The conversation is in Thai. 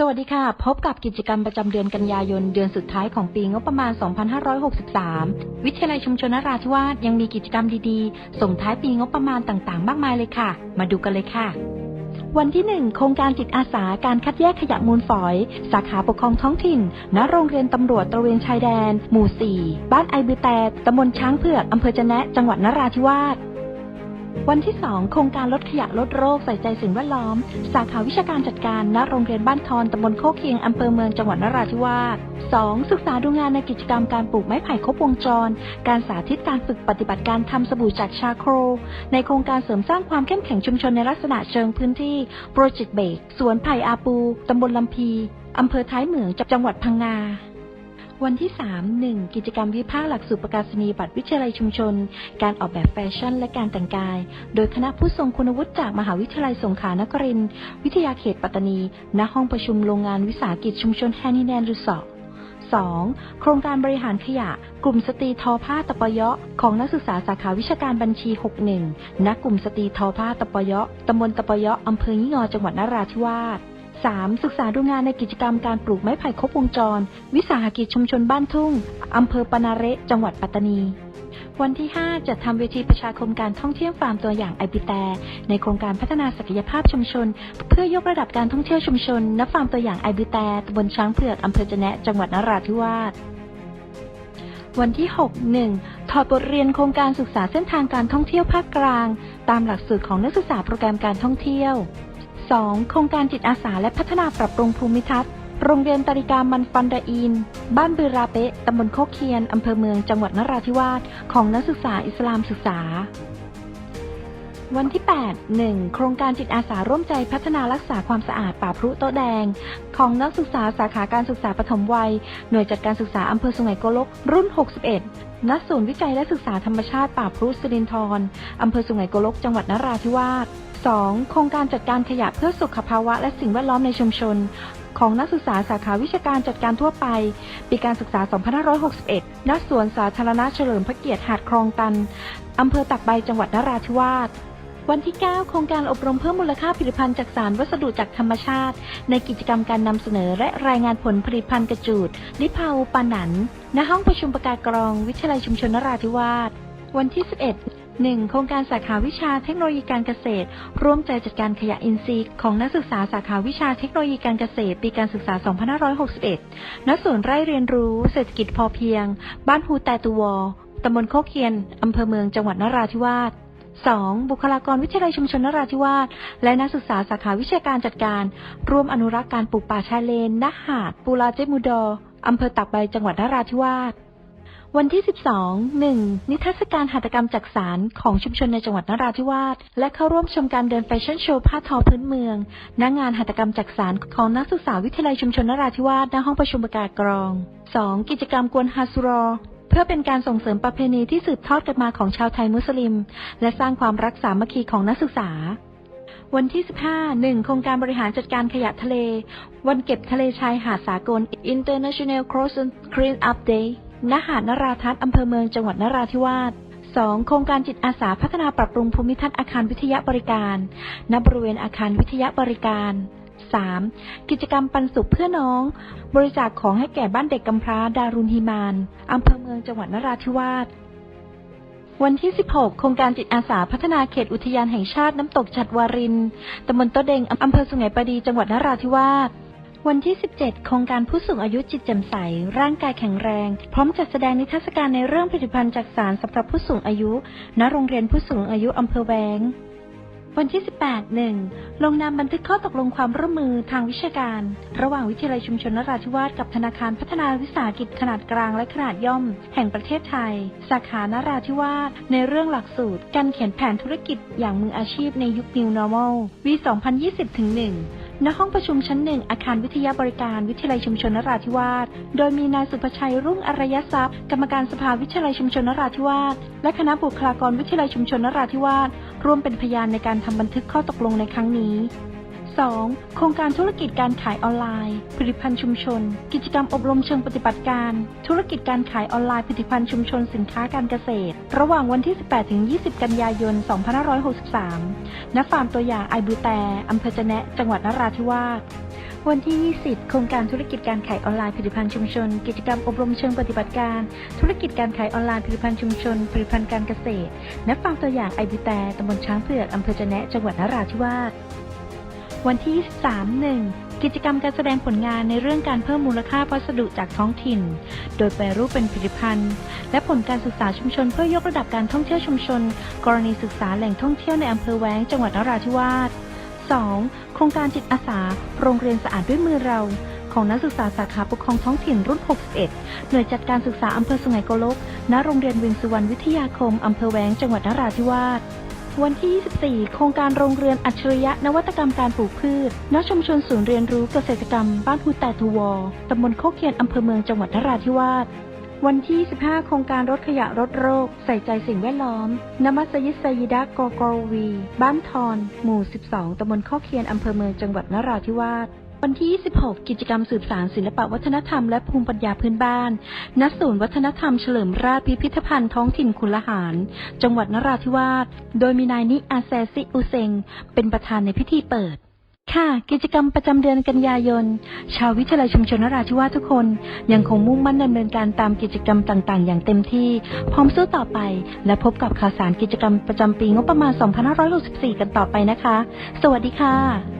สวัสดีค่ะ พบกับกิจกรรมประจำเดือนกันยายน เดือนสุดท้ายของปีงบประมาณ 2563 วิทยาลัยชุมชนนราธิวาสยังมีกิจกรรมดีๆ ส่งท้ายปีงบประมาณต่างๆ มากมายเลยค่ะ มาดูกันเลยค่ะ วันที่ 1 โครงการจิตอาสาการคัดแยกขยะมูลฝอย สาขาปกครองท้องถิ่น ณ โรงเรียนตำรวจตระเวนชายแดน หมู่ 4 บ้านไอบือแตตำบลช้างเผือกอำเภอจะแนะ จังหวัดนราธิวาส วันที่ 2 โครงการลดขยะลดโรคใส่ใจสิ่งแวดล้อม สาขาวิชาการจัดการณโรงเรียนบ้านทอนตำบลโคกเคียงอำเภอเมืองจังหวัดนราธิวาส 2. ศึกษาดูงานในกิจกรรมการปลูกไม้ไผ่ครบวงจร การสาธิตการฝึกปฏิบัติการทำสบู่จากชาโคร ในโครงการเสริมสร้างความเข้มแข็งชุมชนในลักษณะเชิงพื้นที่โปรเจกต์เบกสวนไผ่อาปูตำบลลำพีอำเภอท้ายเหมืองจังหวัดพังงา วันที่ 3 1 กิจกรรมวิพากษ์หลักสูตรประกาศนียบัตรวิทยาลัยชุมชน การออกแบบแฟชั่นและการแต่งกาย โดยคณะผู้ทรงคุณวุฒิจากมหาวิทยาลัยสงขลานครินทร์วิทยาเขตปัตตานี ณ ห้องประชุมโรงงานวิสาหกิจชุมชนแฮนิแนนรีสอร์ท 2. โครงการบริหารขยะ กลุ่มสตรีทอผ้าตะปะเยาะของนักศึกษาสาขาวิชาการบัญชี 61ณกลุ่มสตรีทอผ้าตะปะเยาะตำบลตะปะเยาะอำเภอยี่งอจังหวัดนราธิวาส 3. ศึกษาดูงานในกิจกรรมการปลูกไม้ไผ่ครบวงจร วิสาหกิจชุมชนบ้านทุ่ง อำเภอปนาเระจังหวัดปัตตานี วันที่ 5 จัดทำเวทีประชาคมการท่องเที่ยวฟาร์มตัวอย่างไอปิแตในโครงการพัฒนาศักยภาพชุมชน เพื่อยกระดับการท่องเที่ยวชุมชนณฟาร์มตัวอย่างไอบิแตตำบลช้างเผือกอำเภอจะแนะจังหวัดนราธิวาสวันที่ 6 1 ถอดบทเรียนโครงการศึกษาเส้นทางการท่องเที่ยวภาคกลาง ตามหลักสูตรของนักศึกษาโปรแกรมการท่องเที่ยว 2. โครงการจิตอาสาและพัฒนาปรับปรุงภูมิทัศน์ โรงเรียนตริกามันฟันดาอิน บ้านบือราเปะตำบลโคเคียน อำเภอเมือง จังหวัดนราธิวาส ของนักศึกษาอิสลามศึกษา วันที่ 8 1 โครงการจิตอาสาร่วมใจพัฒนารักษาความสะอาดป่าพรุโต๊ะแดง ของนักศึกษาสาขาการศึกษาปฐมวัย หน่วยจัดการศึกษาอำเภอสุไหงโกลก รุ่น 61 ณ ศูนย์วิจัยและศึกษาธรรมชาติป่าพรุสิรินธรอำเภอสุไหงโกลก จังหวัดนราธิวาส 2. โครงการจัดการขยะเพื่อสุขภาวะและสิ่งแวดล้อมในชุมชน ของนักศึกษาสาขาวิชาการจัดการทั่วไป ปีการศึกษา 2561 ณ สวนสาธารณะเฉลิมพระเกียรติหาดคลองตัน อำเภอตักใบ จังหวัดนราธิวาส วันที่ 9 โครงการอบรมเพิ่มมูลค่าผลิตภัณฑ์จากสารวัสดุจากธรรมชาติ ในกิจกรรมการนำเสนอและรายงานผลผลิตภัณฑ์กระจูดลิพาวปานันณห้องประชุมประกาศกรอง วิทยาลัยชุมชนนราธิวาส วันที่ 11 1. โครงการสาขาวิชาเทคโนโลยีการเกษตร ร่วมใจจัดการขยะอินทรีย์ของนักศึกษาสาขาวิชาเทคโนโลยีการเกษตร ปีการศึกษา 2561 ณ ศูนย์ไร่เรียนรู้ เศรษฐกิจพอเพียง บ้านฮูแตตูวอตำบลโคกเคียน อำเภอเมืองจังหวัดนราธิวาส 2. บุคลากรวิทยาลัยชุมชนนราธิวาสและนักศึกษาสาขาวิชาการจัดการ ร่วมอนุรักษ์การปลูกป่าชายเลนณหาดปูลาเจมูดออำเภอตากใบจังหวัดนราธิวาสวันที่ 12 1. นิทรรศการหัตถกรรมจักสารของชุมชนในจังหวัดนราธิวาส และเข้าร่วมชมการเดินแฟชั่นโชว์ผ้าทอพื้นเมืองณงานหัตถกรรมจักสารของนักศึกษาวิทยาลัยชุมชนนราธิวาสณห้องประชุมประกาศกรอง 2. กิจกรรมกวนฮาสุรอ พื่อเป็นการส่งเสริมประเพณีที่สืบทอดกันมาของชาวไทยมุสลิม และสร้างความรักสามัคคีของนักศึกษา วันที่ 15 1โครงการบริหารจัดการขยะทะเล วันเก็บทะเลชายหาดสากล International Cross Clean Up Day ณ หาดนราทัศน์อำเภอเมืองจังหวัดนราธิวาส 2. โครงการจิตอาสาพัฒนาปรับปรุงภูมิทัศน์อาคารวิทยาบริการ ณ บริเวณอาคารวิทยาบริการ 3. กิจกรรมปันสุขเพื่อน้อง บริจาคของให้แก่บ้านเด็กกำพร้าดารุนฮิมานอำเภอเมืองจังหวัดนราธิวาสวันที่ 16 โครงการจิตอาสาพัฒนาเขตอุทยานแห่งชาติน้ำตกฉัดวารินตำบลโตะเดงอำเภอสุไหงปดีจังหวัดนราธิวาสวันที่ 17 โครงการผู้สูงอายุจิตแจ่มใส ร่างกายแข็งแรง พร้อมจัดแสดงนิทรรศการในเรื่องผลิตภัณฑ์จากสารสำหรับผู้สูงอายุ ณ โรงเรียนผู้สูงอายุอำเภอแวง วันที่ 18 1 ลงนามบันทึกข้อตกลงความร่วมมือทางวิชาการ ระหว่างวิทยาลัยชุมชนนราธิวาสกับธนาคารพัฒนาวิสาหกิจขนาดกลางและขนาดย่อม แห่งประเทศไทย สาขานราธิวาสในเรื่องหลักสูตร การเขียนแผนธุรกิจอย่างมืออาชีพในยุค New Normal วี 2020-1ณห้องประชุมชั้นหนึ่งอาคารวิทยาบริการวิทยาลัยชุมชนนราธิวาส โดยมีนายสุภชัยรุ่งอารยทรัพย์ กรรมการสภาวิทยาลัยชุมชนนราธิวาส และคณะบุคลากรวิทยาลัยชุมชนนราธิวาส ร่วมเป็นพยานในการทำบันทึกข้อตกลงในครั้งนี้ 2. โครงการธุรกิจการขายออนไลน์ ผลิตภัณฑ์ชุมชน กิจกรรมอบรมเชิงปฏิบัติการ ธุรกิจการขายออนไลน์ผลิตภัณฑ์ชุมชนสินค้าการเกษตร ระหว่างวันที่ 18-20 กันยายน 2563 ณ ฟาร์มตัวอย่างไอบูแตอำเภอจะแนะ จังหวัดนราธิวาส วันที่ 20 โครงการธุรกิจการขายออนไลน์ผลิตภัณฑ์ชุมชน กิจกรรมอบรมเชิงปฏิบัติการ ธุรกิจการขายออนไลน์ผลิตภัณฑ์ชุมชน ผลิตภัณฑ์การเกษตรนับฟังตัวอย่างไอบิแต่ตำบลช้างเผือกอำเภอจะแนะจังหวัดนราธิวาสวันที่ 23 1กิจกรรมการแสดงผลงานในเรื่องการเพิ่มมูลค่าวัสดุจากท้องถิ่น โดยแปรรูปเป็นผลิตภัณฑ์ และผลการศึกษาชุมชนเพื่อยกระดับการท่องเที่ยวชุมชน กรณีศึกษาแหล่งท่องเที่ยวในอำเภอแว้งจังหวัดนราธิวาส 2. โครงการจิตอาสา โรงเรียนสะอาดด้วยมือเรา ของนักศึกษาสาขาปกครองท้องถิ่นรุ่น 61 หน่วยจัดการศึกษาอำเภอสุไหงโกลก ณ โรงเรียนเวียงสุวรรณวิทยาคม อำเภอแวง จังหวัดนราธิวาสวันที่ 24 โครงการโรงเรือนอัจฉริยะนวัตกรรมการปลูกพืช ณ ชุมชนศูนย์เรียนรู้เกษตรกรรม บ้านฮูแต่ทวอตำบลโคกเคียน อำเภอเมือง จังหวัดนราธิวาส วันที่ 15 โครงการรถขยะรถโรค ใส่ใจสิ่งแวดล้อม นมัสยิดไซยิดะกอกวี บ้านทอน หมู่ 12 ตำบลข้อเคียน อำเภอเมือง จังหวัดนราธิวาส วันที่ 26 กิจกรรมสืบสารศิลปวัฒนธรรมและภูมิปัญญาพื้นบ้าน ณ ศูนย์วัฒนธรรมเฉลิมราชพิพิธภัณฑ์ท้องถิ่นคุละหาร จังหวัดนราธิวาส โดยมีนายนิอาแซซิอุเซง เป็นประธานในพิธีเปิด ค่ะกิจกรรมประจำเดือนกันยายน ชาววิทยาลัยชุมชนนราธิวาสทุกคน ยังคงมุ่งมั่นดำเนินการตามกิจกรรมต่าง ๆ อย่างเต็มที่ พร้อมสู้ต่อไป และพบกับข่าวสารกิจกรรมประจำปีงบประมาณ 2564 กันต่อไปนะคะ สวัสดีค่ะ